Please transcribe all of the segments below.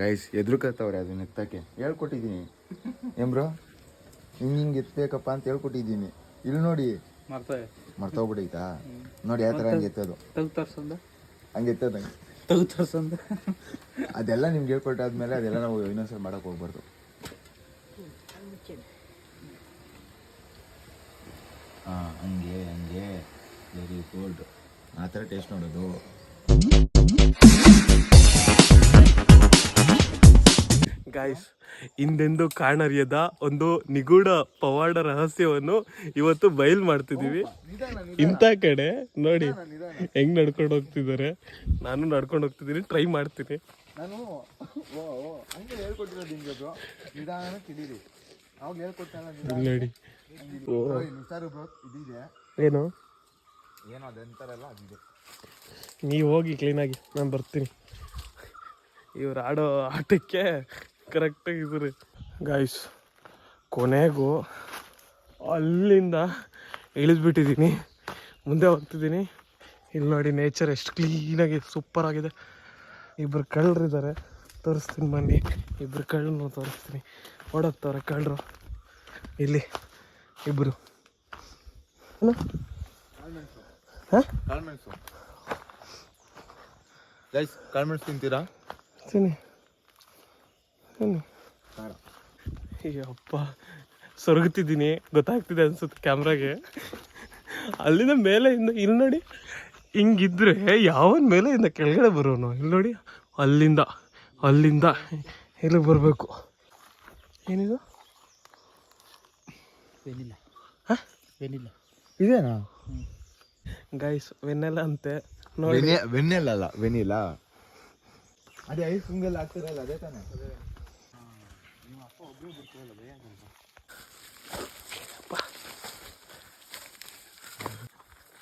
Guys ಎದುರುಕತ್ತವ್ರೆ ಅದನ್ನ ಎತ್ತಕ್ಕೆ ಹೇಳ್ಕೊಟ್ಟಿದ್ದೀನಿ ಏನ್ bro ಹಿಂಗೆ ಹಿಂಗೆ ಎತ್ತಬೇಕಪ್ಪ ಅಂತ ಹೇಳ್ಕೊಟ್ಟಿದ್ದೀನಿ ಇಲ್ಲಿ ನೋಡಿ. ಮಾಡ್ತಾರೆ ಮರ್ತೋಗ್ಬಿಟ್ಟೈತಾ ನೋಡಿ ಯಾವ ಥರ ಹಂಗೆ ಎತ್ತೋದು. ತರ್ಸಂದ? ಹಂಗೆ ಎತ್ತೋದು ಹಂಗೆ. ತರ್ಸಂದ? ಅದೆಲ್ಲ ನಿಮ್ಗೆ ಹೇಳ್ಕೊಟ್ಟಾದ್ಮೇಲೆ ಅದೆಲ್ಲ ನಾವು ಇನ್ನೊಂದ್ಸಲ ಮಾಡಕ್ ಹೋಗ್ಬಾರ್ದು. ಹಾಂ ಹಂಗೆ ಹಂಗೆ. ವೆರಿ ಗುಡ್ ಆ ಥರ ಟೇಸ್ಟ್ ನೋಡೋದು. ಗಾಯ್ಸ್ ಹಿಂದೆಂದು ಕಾಣರಿಯದ ಒಂದು ನಿಗೂಢ ಪವಾಡ ರಹಸ್ಯವನ್ನು ಇವತ್ತು ಬಯಲ್ ಮಾಡ್ತಿದೀವಿ ಇಂಥ ಕಡೆ ನೋಡಿ ಹೆಂಗ್ ನಡ್ಕೊಂಡು ಹೋಗ್ತಿದ್ದಾರೆ. ನಾನು ನಡ್ಕೊಂಡು ಹೋಗ್ತಿದ್ದೀನಿ ಟ್ರೈ ಮಾಡ್ತೀನಿ. ನಾನು ನೋಡಿ. ಏನು ನೀವು ಹೋಗಿ ಕ್ಲೀನಾಗಿ ನಾನು ಬರ್ತೀನಿ. ಇವ್ರು ಆಡೋ ಆಟಕ್ಕೆ ಕರೆಕ್ಟಾಗಿ ಇದ್ರಿ ಗಾಯ್ಸ್ ಕೊನೆಗೂ ಅಲ್ಲಿಂದ ಇಳಿದ್ಬಿಟ್ಟಿದ್ದೀನಿ. ಮುಂದೆ ಹೋಗ್ತಿದ್ದೀನಿ. ಇಲ್ಲಿ ನೋಡಿ ನೇಚರ್ ಎಷ್ಟು ಕ್ಲೀನಾಗಿ ಸೂಪರ್ ಆಗಿದೆ. ಇಬ್ಬರು ಕಳ್ಳರಿದ್ದಾರೆ ತೋರಿಸ್ತೀನಿ ಬನ್ನಿ. ಇಬ್ಬರು ಕಳ್ಳನ್ನು ತೋರಿಸ್ತೀನಿ. ಓಡೋಗ್ತವ್ರೆ ಕಳ್ಳರು. ಇಲ್ಲಿ ಇಬ್ಬರು ಏನು? ಹಾಂ? ಕಾಳ್ಮೆಣಸು ಗೈಸ್ ಕಾಳ್ಮೆಣಸು ತಿಂತೀರಾ? ತಿನ್ನಿ. ಅಯ್ಯಪ್ಪ ಸೊರಗುತ್ತಿದ್ದೀನಿ. ಗೊತ್ತಾಗ್ತಿದೆ ಅನ್ಸುತ್ತೆ ಕ್ಯಾಮ್ರಾಗೆ. ಅಲ್ಲಿಂದ ಮೇಲೆ ಇಂದ ಇಲ್ಲಿ ನೋಡಿ. ಹಿಂಗಿದ್ರೆ ಯಾವನ ಮೇಲೆ ಇಂದ ಕೆಳಗಡೆ ಬರೋನು? ಇಲ್ಲಿ ನೋಡಿ ಅಲ್ಲಿಂದ ಅಲ್ಲಿಂದ ಇಲ್ಲಿ ಬರಬೇಕು. ಏನಿದು? ಏನಿಲ್ಲ ಹಾಂ? ಏನಿಲ್ಲ ಇದೇನಾ? ಗೈಸ್ ವೆನ್ನೆಲ್ಲ ಅಂತೆ. ನೋಡಿ. ವೆನ್ನೆಲ್ಲ ಅಲ್ಲ ವೆನಿಲ್ಲ. ಅದೇ ಐಸ್ ಹಿಂಗೆಲ್ಲ ಹಾಕ್ತಿರಲ್ಲ ಅದೇ ತಾನೇ.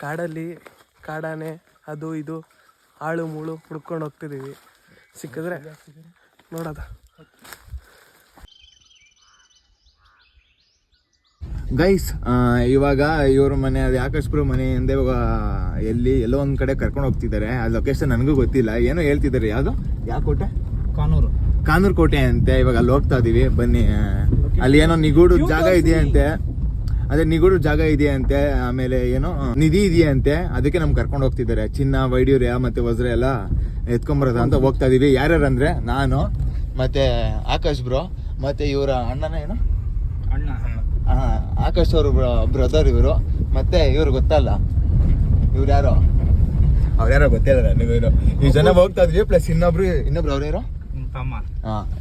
ಕಾಡಲ್ಲಿ ಕಾಡಾನೆ ಅದು ಇದು ಆಳು ಮುಳು ಹುಡ್ಕೊಂಡು ಹೋಗ್ತಿದ್ದೀವಿ. ಸಿಕ್ಕಿದ್ರೆ ನೋಡೋದ. ಗೈಸ್ ಇವಾಗ ಇವ್ರ ಮನೆ ಅದು ಯಾಕಷ್ಟು ಮನೆ ಎಂದೇ ಇವಾಗ ಎಲ್ಲಿ ಎಲ್ಲೋ ಒಂದ್ ಕಡೆ ಕರ್ಕೊಂಡು ಹೋಗ್ತಿದ್ದಾರೆ. ಆ ಲೊಕೇಶನ್ ನನಗೂ ಗೊತ್ತಿಲ್ಲ. ಏನೋ ಹೇಳ್ತಿದ್ದಾರೆ. ಯಾವುದು? ಯಾವ ಕೋಟೆ? ಕಾನೂರು. ಕಾನೂರ್ ಕೋಟೆ ಅಂತೆ ಇವಾಗ ಅಲ್ಲಿ ಹೋಗ್ತಾ ಇದೀವಿ ಬನ್ನಿ ಅಲ್ಲಿ ಏನೋ ನಿಗೂಢ ಜಾಗ ಇದೆಯಂತೆ. ಅದೇ ನಿಗೂಢ ಜಾಗ ಇದೆಯಂತೆ ಆಮೇಲೆ ಏನೋ ನಿಧಿ ಇದೆಯಂತೆ ಅದಕ್ಕೆ ನಮ್ಗೆ ಕರ್ಕೊಂಡು ಹೋಗ್ತಿದ್ದಾರೆ. ಚಿನ್ನ ವೈಡ್ಯೂರ್ಯ ಮತ್ತೆ ವಜ್ರ ಎಲ್ಲ ಎತ್ಕೊಂಬರೋದ ಅಂತ ಹೋಗ್ತಾ ಇದೀವಿ. ಯಾರ್ಯಾರು ಅಂದ್ರೆ ನಾನು ಮತ್ತೆ ಆಕಾಶ್ ಬ್ರೋ ಮತ್ತೆ ಇವರ ಅಣ್ಣನ ಏನೋ? ಅಣ್ಣ ಆ, ಆಕಾಶ್ ಅವರು ಬ್ರದರ್ ಇವರು ಮತ್ತೆ ಇವ್ರು ಗೊತ್ತಲ್ಲ? ಇವ್ರು ಯಾರೋ? ಅವ್ರು ಯಾರೋ ಗೊತ್ತಿಲ್ಲ ನೀವು ಇವ್ರು ಈ ಜನ ಹೋಗ್ತಾ ಇದ್ವಿ ಪ್ಲಸ್ ಇನ್ನೊಬ್ರು ಇನ್ನೊಬ್ರು ಅವ್ರು ಯಾರೋ? ನಿಮ್ ತಮ್ಮ ಹಾ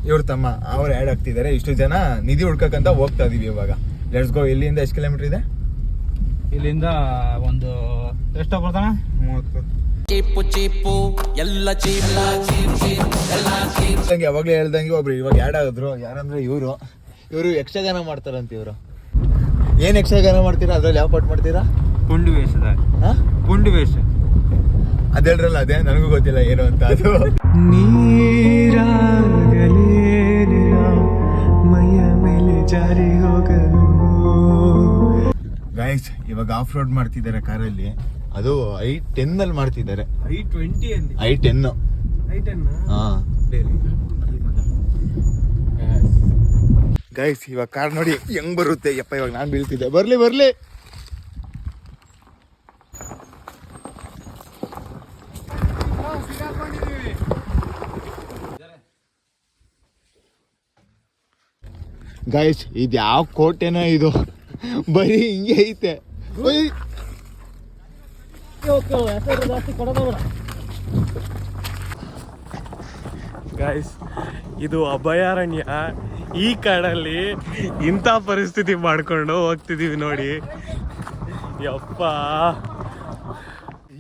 ಇವ್ರ ತಮ್ಮ. ಅವ್ರು ಆ್ಯಡ್ ಆಗ್ತಿದ್ದಾರೆ. ಇಷ್ಟು ಜನ ನಿಧಿ ಹುಡ್ಕಕ್ಕಂತ ಹೋಗ್ತಾ ಇದೀವಿ ಇವಾಗ. ಲೆಟ್ಸ್ ಗೋ ಇಲ್ಲಿಂದ ಎಷ್ಟು ಕಿಲೋಮೀಟರ್ ಇದೆ? ಇಲ್ಲಿಂದ ಒಂದು ಎಷ್ಟು ಬರ್ತಾನೆ ಮೂವತ್ತು. ಹೇಳ್ದಂಗೆ ಯಾವಾಗಲೇ ಹೇಳ್ದಂಗೆ ಒಬ್ರು ಇವಾಗ ಆ್ಯಡ್ ಆಗಿದ್ರು ಯಾರಂದ್ರೆ ಇವರು. ಇವರು ಯಕ್ಷಗಾನ ಮಾಡ್ತಾರಂತ ಇವರು. ಏನು ಯಕ್ಷಗಾನ ಮಾಡ್ತೀರಾ? ಅದ್ರಲ್ಲಿ ಯಾವ ಪಾಟ್ ಮಾಡ್ತೀರಾ? ಕುಂಡು ವೇಷದ ಹಾಂ? ಪುಂಡಿ ವೇಷ. ಅದೇಳ್ರಲ್ಲ ಅದೇ? ನನಗೂ ಗೊತ್ತಿಲ್ಲ ಏನು ಅಂತ. ಅದು. ಮೈಯ ಮೇಲೆ ಜಾರಿ ಹೋಗಲು ಗೈಸ್ ಇವಾಗ ಆಫ್ ರೋಡ್ ಮಾಡ್ತಿದ್ದಾರೆ ಕಾರಲ್ಲಿ. ಅದು ಐ ಟೆನ್ ಅಲ್ಲಿ ಮಾಡ್ತಿದ್ದಾರೆ. I twenty i ten i ten ಹಾ. ಗೈಸ್ ಇವಾಗ ಕಾರ್ ನೋಡಿ ಹೆಂಗ್ ಬರುತ್ತೆ. ಯಪ್ಪ ಇವಾಗ ನಾನ್ ಬೀಳ್ತಿದ್ದೆ. ಬರ್ಲಿ ಬರ್ಲಿ. ಗೈಸ್ ಇದು ಯಾವ ಕೋಟೆನೋ ಇದು? ಬರೀ ಹಿಂಗೆ ಐತೆ. ಗೈಸ್ ಗಾಯ್ಸ್ ಇದು ಅಭಯಾರಣ್ಯ. ಈ ಕಾಡಲ್ಲಿ ಇಂಥ ಪರಿಸ್ಥಿತಿ ಮಾಡ್ಕೊಂಡು ಹೋಗ್ತಿದೀವಿ ನೋಡಿ. ಯಪ್ಪ.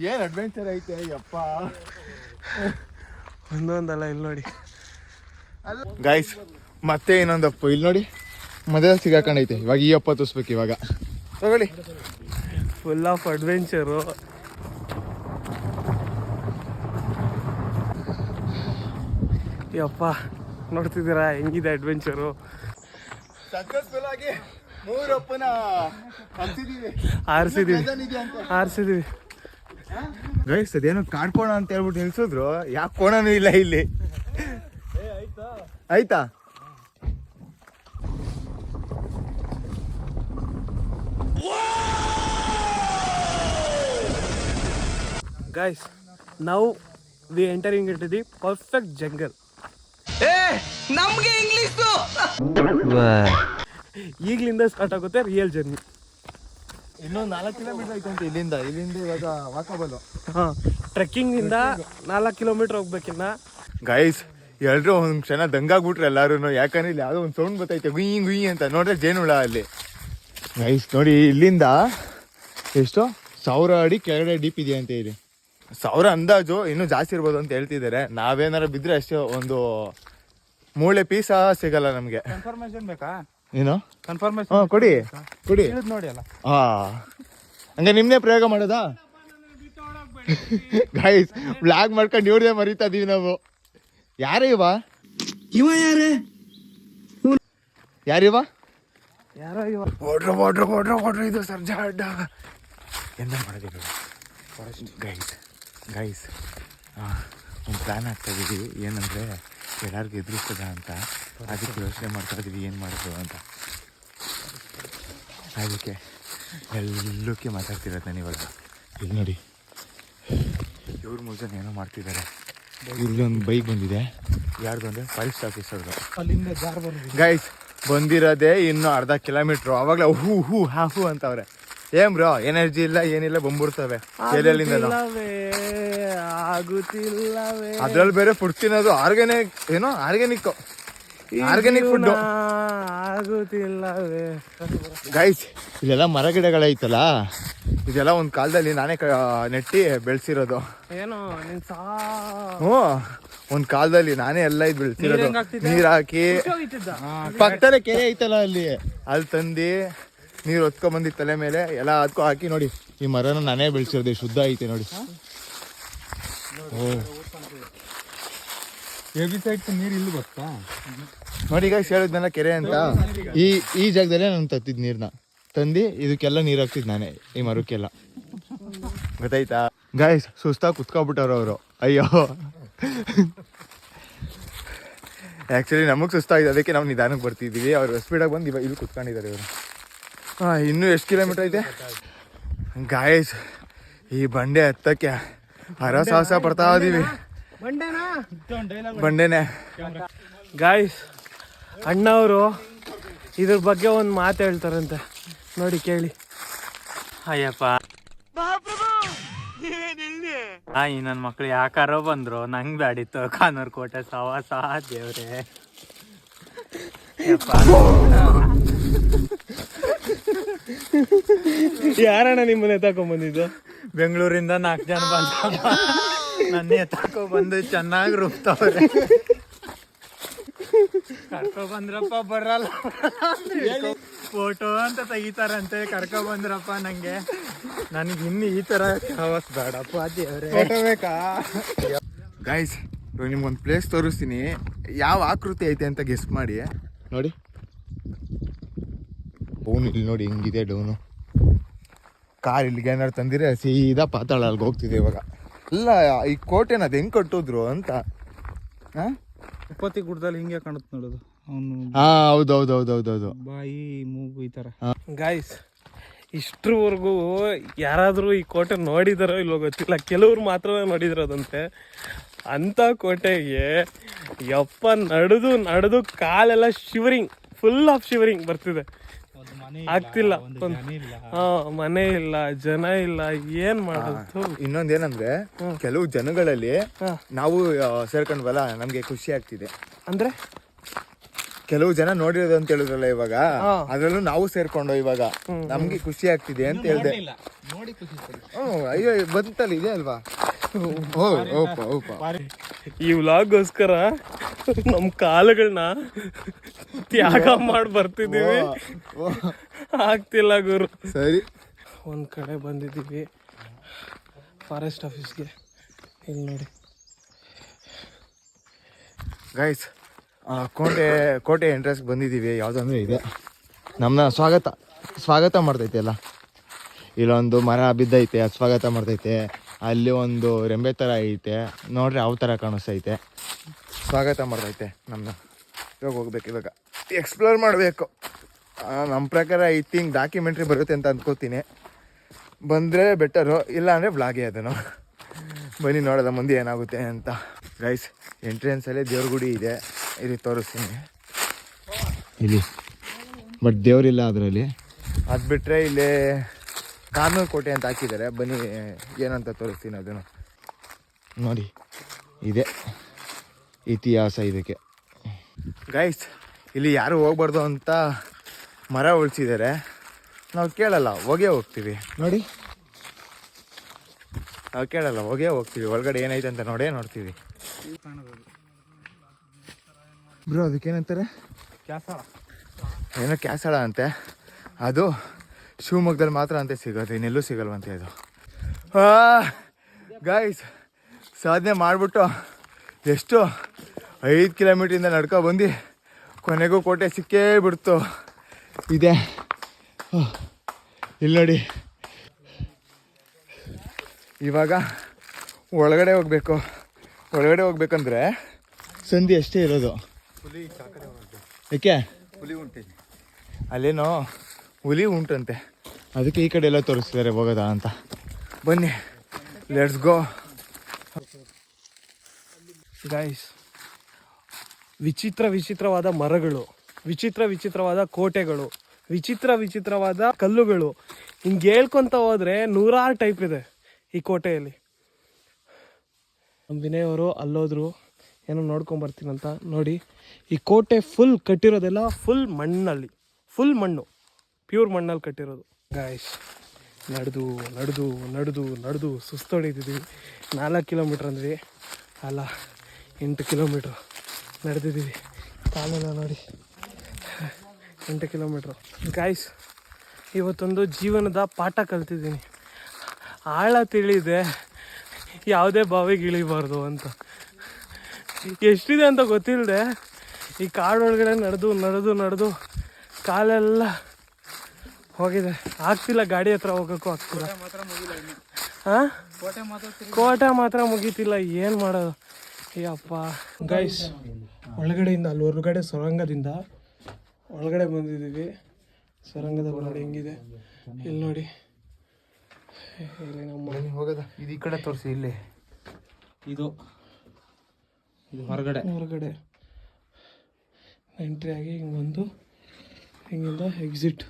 ಏನ್ ಅಡ್ವೆಂಚರ್ ಐತೆ ಯಪ್ಪ. ಒಂದೊಂದಲ್ಲ ಇಲ್ಲಿ ನೋಡಿ. ಗೈಸ್ ಮತ್ತೆ ಇನ್ನೊಂದಪ್ಪ ಇಲ್ಲಿ ನೋಡಿ. ಮದುವೆ ಸಿಗಾಕೊಂಡೈತೆ ಇವಾಗ ಈ ಅಪ್ಪ ತೋರಿಸ್ಬೇಕು ಇವಾಗ. ತಗೊಳ್ಳಿ. ಫುಲ್ ಆಫ್ ಅಡ್ವೆಂಚರು ಅಪ್ಪ ನೋಡ್ತಿದ್ದೀರಾ ಹೆಂಗಿದೆ ಅಡ್ವೆಂಚರು ಸಕ್ಸಸ್ಫುಲ್ ಆಗಿ ಮೂರಪ್ಪನ ಆರಿಸಿದೀವಿ ಆರಿಸಿದೀವಿ ಗೈಸ್ ಅದೇನೋ ಕಾಡ್ಕೋಣ ಅಂತ ಹೇಳ್ಬಿಟ್ಟು ನಿಲ್ಸಿದ್ರು ಯಾಕೆ ಕೋಣನೂ ಇಲ್ಲ ಇಲ್ಲಿ? ಆಯ್ತಾ? ಗಾಯ್ಸ್ ನಾವು we entering it the perfect jungle ಈಗ್ಲಿಂದ start ಆಗುತ್ತೆ ರಿಯಲ್ ಜರ್ನಿ ಇನ್ನೊಂದು ನಾಲ್ಕು ಕಿಲೋಮೀಟರ್ ಐತಂತೆ ಇಲ್ಲಿಂದ. ಇಲ್ಲಿಂದ ಇವಾಗ ವಾಕಬಲ್ ಹಾಂ ಟ್ರೆಕ್ಕಿಂಗಿಂದ ನಾಲ್ಕು ಕಿಲೋಮೀಟರ್ ಹೋಗ್ಬೇಕಿನ್ನ. ಗೈಸ್ ಎಲ್ರು ಒಂದ್ ಕ್ಷಣ ದಂಗಾಗ್ಬಿಟ್ರು ಎಲ್ಲಾರು ಯಾಕಂದ್ರೆ ಇಲ್ಲಿ ಯಾವ್ದೋ ಒಂದು ಸೌಂಡ್ ಬರ್ತೈತೆ ಗುಯ್ ಗುಯ್ ಅಂತ. ನೋಡ್ರೆ ಜೇನುಳ ಅಲ್ಲಿ. ಗೈಸ್ ನೋಡಿ ಇಲ್ಲಿಂದ ಎಷ್ಟು? ಸಾವಿರ ಅಡಿ ಕೆಳಗಡೆ ಡೀಪ್ ಇದೆಯಂತೆ ಅಂತ ಇಲ್ಲಿ. ಸಾವಿರ ಅಂದಾಜು ಇನ್ನೂ ಜಾಸ್ತಿ ಇರ್ಬೋದು ಅಂತ ಹೇಳ್ತಿದ್ದಾರೆ. ನಾವೇನಾರ ಬಿದ್ರೆ ಅಷ್ಟೇ ಒಂದು ಮೂಳೆ ಪೀಸ ಸಿಗಲ್ಲ ನಮ್ಗೆ. ಕನ್ಫರ್ಮೇಶನ್ ಬೇಕಾ? ಏನು? ಕನ್ಫರ್ಮೇಶನ್ ಹಾ ಕೊಡಿ. ಕೊಡಿ. ನೋಡಿ ಅಲ್ಲ. ಹಾ. ಹಂಗೆ ನಿಮ್ನೆ ಪ್ರಯೋಗ ಮಾಡೋದಾ? ಗಾಯ್ಸ್ ಬ್ಲಾಗ್ ಮಾಡ್ಕೊಂಡು ಇವ್ರದೇ ಮರಿತಾ ಇದೀವಿ ನಾವು. ಯಾರ ಇವ? ಇವ ಯಾರೇ? ಯಾರಿವ ಯಾರೋ ಇವ. ಓಡ್ರ ಓಡ್ರ ಓಡ್ರ ಓಡ್ರ ಇದು ಸರ್ಜಾ ಅಡ್ಡ. ಎಂದ ಮಾಡೋದಿಲ್ಲ ಗೈಸ್ ಗೈಸ್ ಒಂದು ಪ್ಲ್ಯಾನ್ ಆಗ್ತಾ ಏನಂದರೆ ಏನಂದ್ರೆ ಎಲ್ಲರಿಗೂ ಎದುರಿಸ್ತದ ಅಂತ. ಅದಕ್ಕೆ ಯೋಚನೆ ಮಾಡ್ತಾ ಇದ್ದೀವಿ ಏನು ಮಾಡೋದು ಅಂತ. ಅದಕ್ಕೆ ಎಲ್ಲಕ್ಕೆ ಮಾತಾಡ್ತಿರೋದು ನಾನು ಇವಾಗ. ಇಲ್ಲಿ ನೋಡಿ. ಇವ್ರ ಮೂರು ಜನ ಏನೋ ಮಾಡ್ತಿದ್ದಾರೆ. ಇಲ್ಲೊಂದು ಬೈಕ್ ಬಂದಿದೆ. ಯಾರ್ದು ಅಂದರೆ ಫಾರೆಸ್ಟ್ ಆಫೀಸರ್ದು ಅಲ್ಲಿಂದ ಗೈಸ್ ಬಂದಿರೋದೇ ಇನ್ನೂ ಅರ್ಧ ಕಿಲೋಮೀಟ್ರು. ಅವಾಗಲೇ ಹೂ ಹೂ ಹಾ ಹೂ ಅಂತವ್ರೆ. ಏನ್ ಬ್ರೋ ಎನರ್ಜಿ ಇಲ್ಲ ಏನಿಲ್ಲ ಬಂದ್ಬಿಡ್ತವೆ. ಎಲ್ಲೆಲ್ಲಿಂದ ಆಗುತ್ತಿಲ್ಲವೇ. ಆಗುತ್ತಿಲ್ಲವೇ ಅದ್ರಲ್ಲಿ ಬೇರೆ ಫುಡ್ ತಿನ್ನೋದು ಆರ್ಗ್ಯಾನಿಕ್ ಏನೋ ಆರ್ಗ್ಯಾನಿಕ್ ಆರ್ಗ್ಯಾನಿಕ್ ಫುಡ್ ಆಗುತ್ತಿಲ್ಲವೇ. ಗೈಸ್ ಇಲ್ಲೆಲ್ಲ ಮರ ಗಿಡಗಳೈತಲ್ಲ ಇದೆಲ್ಲ ಒಂದ್ ಕಾಲದಲ್ಲಿ ನಾನೇ ನೆಟ್ಟಿ ಬೆಳೆಸಿರೋದು. ಏನೋ ಹ್ಞೂ ಒಂದು ಕಾಲದಲ್ಲಿ ನಾನೇ ಎಲ್ಲ ಇದ್ ಬೆಳೆಸಿರೋದು? ನೀರ್ ಹಾಕಿ ಪಕ್ಕದಲ್ಲೇ ಕೆರೆ ಐತಲ್ಲ ಅಲ್ಲಿ. ಅಲ್ಲಿ ತಂದು ನೀರು ಹೊತ್ಕೊಂಡ್ ತಲೆ ಮೇಲೆ ಎಲ್ಲ ಅದಕ್ಕೂ ಹಾಕಿ ನೋಡಿ. ಈ ಮರನ ನಾನೇ ಬೆಳೆಸಿರೋದು ಶುದ್ಧ ಐತೆ ನೋಡಿ. ನೀರು ಇಲ್ಲಿ ಗೊತ್ತಾ? ನೋಡಿ ಈಗ ಹೇಳಿದ್ನಲ್ಲ ಕೆರೆ ಅಂತ. ಈ ಈ ಜಾಗದಲ್ಲೇ ನಾನು ತತ್ತಿದ್ ನೀರ್ನ. ತಂದು ಇದಕ್ಕೆಲ್ಲ ನೀರು ಹಾಕ್ತಿದ್ ನಾನೇ ಈ ಮರಕ್ಕೆಲ್ಲ. ಗೊತ್ತಾಯ್ತಾ? ಗಾಯ್ಸ್ ಸುಸ್ತಾಗಿ ಕುತ್ಕೊಬಿಟ್ಟವ್ರು ಅವರು. ಅಯ್ಯೋ. ಆ್ಯಕ್ಚುಲಿ ನಮಗೆ ಸುಸ್ತಾಗಿದೆ ಅದಕ್ಕೆ ನಾವು ನಿಧಾನಕ್ಕೆ ಬರ್ತಿದ್ದೀವಿ ಅವ್ರು ಸ್ಪೀಡಾಗಿ ಬಂದು ಇವಾಗ ಇಲ್ಲಿ ಕುತ್ಕೊಂಡಿದ್ದಾರೆ ಇವರು. ಹಾಂ ಇನ್ನೂ ಎಷ್ಟು ಕಿಲೋಮೀಟರ್ ಐತೆ ಗಾಯಸ್ ಈ ಬಂಡೆ ಹತ್ತಕ್ಕೆ ಹರಸಾಹಸ ಪಡ್ತಾ ಇದೀವಿ. ಬಂಡೆನೆ. ಗಾಯ್ಸ್ ಅಣ್ಣವರು ಇದ್ರ ಬಗ್ಗೆ ಒಂದು ಮಾತು ಹೇಳ್ತಾರಂತೆ. ನೋಡಿ ಕೇಳಿ. ಅಯ್ಯಪ್ಪ. ಈ ನನ್ನ ಮಕ್ಳು ಯಾಕಾರೋ ಬಂದ್ರು. ನಂಗ್ ಬ್ಯಾಡಿತ್ತು ಕಾನೂರ್ ಕೋಟೆ ಸವಾಸ ದೇವ್ರೆ. ಯಾರಣ್ಣ ನಿಮ್ಮನ್ನ ಎತ್ತಾಕೊಂಡ್ ಬಂದಿದ್ದು? ಬೆಂಗಳೂರಿಂದ ನಾಲ್ಕು ಜನ ಬಂದ ನನ್ನ ಎತ್ತಾಕೋ ಬಂದು ಚೆನ್ನಾಗಿ ರುಬ್ತಾವ್ರೆ. ಕರ್ಕೊ ಬಂದ್ರಪ್ಪ ಬರಲ್ಲ. ಫೋಟೋ ಅಂತ ತೆಗಿತಾರಂತೆ ಕರ್ಕೊ ಬಂದ್ರಪ್ಪ ನಂಗೆ. ನನಗೆ ಇನ್ನು ಈ ತರ ಹವಸ್ ಬೇಡಪ್ಪ ದೇವ್ರೆ. ಬೇಕಾ? ಗೈಸ್ ನಿಮ್ಗೊಂದು ಪ್ಲೇಸ್ ತೋರಿಸ್ತೀನಿ. ಯಾವ ಆಕೃತಿ ಐತೆ ಅಂತ ಗೆಸ್ಟ್ ಮಾಡಿ. ನೋಡಿ. ಡೌನ್ ಇಲ್ಲಿ ನೋಡಿ ಹಿಂಗಿದೆ ಡೌನು. ಕಾರ್ ಇಲ್ಲಿಗೆ ಏನಾರು ತಂದಿರೆ ಸೀದಾ ಪಾತಾಳ ಅಲ್ಲಿಗೆ ಹೋಗ್ತಿದೆ ಇವಾಗ. ಅಲ್ಲ ಈ ಕೋಟೆನ ಅದು ಹೆಂಗೆ ಕಟ್ಟಿದ್ರು ಅಂತ. ಹಾಂ ಉಪ್ಪತ್ತಿ ಗುಡ್ಡದಲ್ಲಿ ಹಿಂಗೆ ಕಾಣುತ್ತೆ ನೋಡೋದು ಅವನು ಹಾಂ ಹೌದು ಹೌದು ಹೌದು ಹೌದು ಹೌದು. ಬಾಯಿ ಮೂಗು ಈ ತರ ಗಾಯ್ಸ್ ಇಷ್ಟ್ರವರೆಗೂ ಯಾರಾದರೂ ಈ ಕೋಟೆ ನೋಡಿದಾರೋ ಇಲ್ಲೋ ಗೊತ್ತಿಲ್ಲ. ಕೆಲವ್ರು ಮಾತ್ರ ಅದಂತೆ. ಅಂಥ ಕೋಟೆಗೆ ಯಪ್ಪ ನಡೆದು ನಡೆದು ಕಾಲೆಲ್ಲ ಶಿವರಿಂಗ್ ಫುಲ್ ಆಫ್ ಶಿವರಿಂಗ್ ಬರ್ತಿದೆ. ಆಗ್ತಿಲ್ಲ ಮನೆ ಇಲ್ಲ ಜನ ಇಲ್ಲ ಏನ್ ಮಾಡೋದು? ಇನ್ನೊಂದೇನಂದ್ರೆ ಕೆಲವು ಜನಗಳಲ್ಲಿ ನಾವು ಸೇರ್ಕೊಂಡ್ವಲ್ಲ ನಮ್ಗೆ ಖುಷಿ ಆಗ್ತಿದೆ. ಅಂದ್ರೆ? ಕೆಲವು ಜನ ನೋಡಿರೋದು ಅಂತ ಹೇಳಿದ್ರಲ್ಲ ಇವಾಗ ಅದರಲ್ಲೂ ನಾವು ಸೇರ್ಕೊಂಡು ಇವಾಗ. ನಮ್ಗೆ ಖುಷಿ ಆಗ್ತಿದೆ ಅಂತ ಹೇಳ್ದೆ. ಹ್ಮ್ ಅಯ್ಯೋ ಬಂತಲ್ಲ ಇದೆ ಅಲ್ವಾ? ಓ ಓಪ ಓಪ. ಈ ವ್ಲಾಗ್ಗೋಸ್ಕರ ನಮ್ ಕಾಲುಗಳನ್ನ ತ್ಯಾಗ ಮಾಡಿ ಬರ್ತಿದೀವಿ ಓ, ಆಗ್ತಿಲ್ಲ ಗುರು. ಸರಿ. ಒಂದ್ ಕಡೆ ಬಂದಿದ್ದೀವಿ. ಫಾರೆಸ್ಟ್ ಆಫೀಸ್ಗೆ ಇಲ್ಲಿ ನೋಡಿ. ಗೈಸ್ ಕೋಟೆ ಕೋಟೆ ಎಂಟ್ರೆನ್ಸ್ ಬಂದಿದ್ದೀವಿ. ಯಾವುದಂದ್ರೆ ಇದೆ. ನಮ್ಮನ್ನ ಸ್ವಾಗತ ಸ್ವಾಗತ ಮಾಡ್ತೈತೆ ಅಲ್ಲ? ಇಲ್ಲೊಂದು ಮರ ಬಿದ್ದೈತೆ, ಅದು ಸ್ವಾಗತ ಮಾಡ್ತೈತೆ. ಅಲ್ಲಿ ಒಂದು ರೆಂಬೆ ಥರ ಐತೆ. ನೋಡ್ರಿ ಯಾವ ಥರ ಕಾಣಿಸ್ತೈತೆ. ಸ್ವಾಗತ ಮಾಡ್ತೈತೆ ನಮ್ಮನ್ನ ಇವಾಗ ಹೋಗ್ಬೇಕು, ಇವಾಗ. ಎಕ್ಸ್ಪ್ಲೋರ್ ಮಾಡಬೇಕು. ನಮ್ಮ ಪ್ರಕಾರ ಐ ಥಿಂಕ್ ಡಾಕ್ಯುಮೆಂಟ್ರಿ ಬರುತ್ತೆ ಅಂತ ಅಂದ್ಕೋತೀನಿ ಬಂದರೆ ಬೆಟರು ಇಲ್ಲ ಅಂದರೆ ಬ್ಲಾಗೇ ಅದನ್ನು. ಬನ್ನಿ ನೋಡೋದ ಮುಂದೆ ಏನಾಗುತ್ತೆ ಅಂತ. ಗೈಸ್ ಎಂಟ್ರೆನ್ಸಲ್ಲೇ ದೇವ್ರ ಗುಡಿ ಇದೆ. ಇಲ್ಲಿ ತೋರಿಸ್ತೀನಿ. ಇಲ್ಲಿ. ಬಟ್ ದೇವರಿಲ್ಲ ಅದರಲ್ಲಿ. ಅದು ಬಿಟ್ಟರೆ ಇಲ್ಲಿ ಕಾನೂರು ಕೋಟೆ ಅಂತ ಹಾಕಿದ್ದಾರೆ. ಬನ್ನಿ ಏನಂತ ತೋರಿಸ್ತೀನಿ ಅದನ್ನು. ನೋಡಿ ಇದೆ ಇತಿಹಾಸ ಇದಕ್ಕೆ. ಗೈಸ್ ಇಲ್ಲಿ ಯಾರು ಹೋಗ್ಬಾರ್ದು ಅಂತ ಮರ ಉಳಿಸಿದ್ದಾರೆ. ನಾವು ಕೇಳಲ್ಲ ಹೋಗೇ ಹೋಗ್ತೀವಿ. ನೋಡಿ. ನಾವು ಕೇಳಲ್ಲ ಹೋಗೇ ಹೋಗ್ತೀವಿ. ಒಳಗಡೆ ಏನೈತೆ ಅಂತ ನೋಡೇ ನೋಡ್ತೀವಿ. ಬ್ರೋ ಅದಕ್ಕೇನಂತಾರೆ? ಏನೋ ಕ್ಯಾಸಳ ಅಂತೆ. ಅದು ಶಿವಮೊಗ್ಗದಲ್ಲಿ ಮಾತ್ರ ಅಂತೆ ಸಿಗೋದು ಇನ್ನೆಲ್ಲೂ ಸಿಗಲ್ವಂತೆ ಅದು. ಗಾಯ್ಸ್ ಸಾಧನೆ ಮಾಡಿಬಿಟ್ಟು ಎಷ್ಟು ಐದು ಕಿಲೋಮೀಟ್ರಿಂದ ನಡ್ಕೊ ಬಂದು ಕೊನೆಗೂ ಕೋಟೆ ಸಿಕ್ಕೇ ಬಿಡ್ತು. ಇದೆ. ಇಲ್ಲಿ ನೋಡಿ. ಇವಾಗ ಒಳಗಡೆ ಹೋಗ್ಬೇಕು. ಒಳಗಡೆ ಹೋಗ್ಬೇಕಂದ್ರೆ ಸಂಧಿ ಅಷ್ಟೇ ಇರೋದು. ಏಕೆ? ಹುಲಿ ಉಂಟು ಅಲ್ಲೇನೋ ಹುಲಿ ಉಂಟಂತೆ. ಅದಕ್ಕೆ ಈ ಕಡೆ ಎಲ್ಲ ತೋರಿಸ್ತಾರೆ ಹೋಗೋದಾ ಅಂತ. ಬನ್ನಿ ಲೆಟ್ಸ್ ಗೋ ಗಾಯ್ಸ್ ವಿಚಿತ್ರ ವಿಚಿತ್ರವಾದ ಮರಗಳು ವಿಚಿತ್ರ ವಿಚಿತ್ರವಾದ ಕೋಟೆಗಳು ವಿಚಿತ್ರ ವಿಚಿತ್ರವಾದ ಕಲ್ಲುಗಳು. ಹಿಂಗೆ ಹೇಳ್ಕೊಂತ ಹೋದ್ರೆ ನೂರಾರು ಟೈಪ್ ಇದೆ ಈ ಕೋಟೆಯಲ್ಲಿ. ನಮ್ಮ ವಿನಯವರು ಅವರು ಅಲ್ಲೋದ್ರು. ಏನೋ ನೋಡ್ಕೊಂಬರ್ತೀನಂತ ನೋಡಿ. ಈ ಕೋಟೆ ಫುಲ್ ಕಟ್ಟಿರೋದೆಲ್ಲ ಫುಲ್ ಮಣ್ಣಲ್ಲಿ. ಫುಲ್ ಮಣ್ಣು. ಪ್ಯೂರ್ ಮಣ್ಣಲ್ಲಿ ಕಟ್ಟಿರೋದು. ಗಾಯ್ಸ್ ನಡೆದು ನಡೆದು ನಡೆದು ನಡೆದು ಸುಸ್ತೊಡಿತಿದ್ದೀವಿ ನಾಲ್ಕು ಕಿಲೋಮೀಟ್ರ್ ಅಂದ್ವಿ. ಅಲ್ಲ, ಎಂಟು ಕಿಲೋಮೀಟ್ರ್ ನಡೆದಿದ್ದೀವಿ. ಕಾಲೆಲ್ಲ ನೋಡಿ. ಎಂಟು ಕಿಲೋಮೀಟ್ರು ಗಾಯ್ಸ್ ಇವತ್ತೊಂದು ಜೀವನದ ಪಾಠ ಕಲ್ತಿದ್ದೀನಿ. ಆಳ ತಿಳಿದೆ. ಯಾವುದೇ ಬಾವಿಗೆ ಇಳಿಬಾರ್ದು ಅಂತ. ಎಷ್ಟಿದೆ ಅಂತ ಗೊತ್ತಿಲ್ಲದೆ ಈ ಕಾಡೊಳಗಡೆ ನಡೆದು ನಡೆದು ನಡೆದು ಕಾಲೆಲ್ಲ ಹೋಗಿದೆ. ಆಗ್ತಿಲ್ಲ ಗಾಡಿ ಹತ್ರ ಹೋಗೋಕ್ಕೂ ಆಗ್ತಿಲ್ಲ. ಹಾ ಕೋಟೆ ಮಾತ್ರ ಮುಗೀತಿಲ್ಲ. ಏನು ಮಾಡೋದು? ಅಯ್ಯಪ್ಪ. ಗೈಸ್ ಒಳಗಡೆಯಿಂದ ಅಲ್ಲಿ ಹೊರಗಡೆ ಸೊರಂಗದಿಂದ ಒಳಗಡೆ ಬಂದಿದ್ದೀವಿ. ಸೊರಂಗದ ಒಳಗಡೆ ಹೆಂಗಿದೆ? ಇಲ್ಲಿ ನೋಡಿ. ಇಲ್ಲಿ ನಮ್ಮ ಹೋಗೋದ. ಇದು ಈ ಕಡೆ ತೋರಿಸಿ ಇಲ್ಲಿ. ಇದು. ಇದು ಹೊರಗಡೆ. ಹೊರಗಡೆ. ಎಂಟ್ರಿ ಆಗಿ ಹಿಂಗೆ ಬಂದು ಹಿಂಗಿಂದ ಎಕ್ಸಿಟ್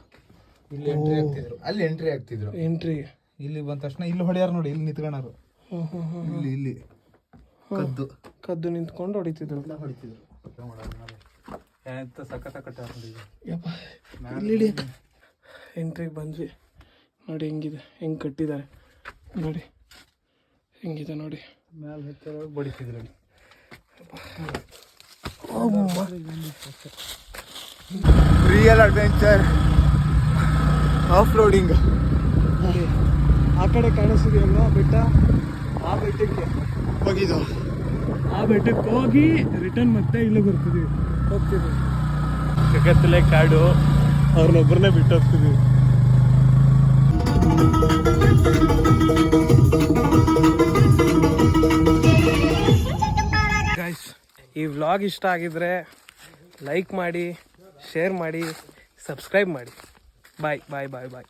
ಇಲ್ಲಿ ಎಂಟ್ರಿ ಆಗ್ತಿದ್ರು. ಅಲ್ಲಿ ಎಂಟ್ರಿ ಆಗ್ತಿದ್ರು. ಎಂಟ್ರಿ ಇಲ್ಲಿ ಬಂದ ತಕ್ಷಣ ಇಲ್ಲಿ ಹೊಡೆಯಾರ ನೋಡಿ ಇಲ್ಲಿ ನಿಂತ್ಕೊಂಡಾರು ಹ್ಞೂ ಹ್ಞೂ ಹ್ಞೂ ಇಲ್ಲಿ ಇಲ್ಲಿ. ಕದ್ದು. ಕದ್ದು ನಿಂತ್ಕೊಂಡು ಹೊಡಿತಿದ್ರು. ಎಂತ ಹೊಡಿತಿದ್ರು ಕಟ್ಟಾರ ನೋಡಿ ಯಪ್ಪ ಇಲ್ಲಿ ಎಂಟ್ರಿಗೆ ಬಂದ್ವಿ. ನೋಡಿ ಹೆಂಗಿದೆ ಹೆಂಗೆ ಕಟ್ಟಿದ್ದಾರೆ. ನೋಡಿ ಹೆಂಗಿದೆ ನೋಡಿ. ಮ್ಯಾಲ ಹತ್ತಿರ ಬಡಿತಿದ್ರು ರಿಯಲ್ ಅಡ್ವೆಂಚರ್ ಆಫ್ ರೋಡಿಂಗ್ ಆ ಕಡೆ ಕಾಣಿಸ್ತಿದೆಯಲ್ವಾ ಬೆಟ್ಟ? ಆ ಬೆಟ್ಟಕ್ಕೆ. ಹೋಗಿದ್ದು. ಆ ಬೆಟ್ಟಕ್ಕೆ ಹೋಗಿ ರಿಟರ್ನ್ ಮತ್ತೆ ಇಲ್ಲೇ ಬರ್ತೀವಿ. ಹೋಗ್ತೀವಿ. ಜಗತ್ತಲೆ ಕಾಡು ಅವ್ರನ್ನೊಬ್ಬರನ್ನೇ ಬಿಟ್ಟು ಹೋಗ್ತಿದ್ವಿ ಗಾಯ್ಸ್ ಈ ವ್ಲಾಗ್ ಇಷ್ಟ ಆಗಿದ್ರೆ ಲೈಕ್ ಮಾಡಿ ಶೇರ್ ಮಾಡಿ ಸಬ್ಸ್ಕ್ರೈಬ್ ಮಾಡಿ. ಬಾಯ್ ಬಾಯ್ ಬಾಯ್ ಬಾಯ್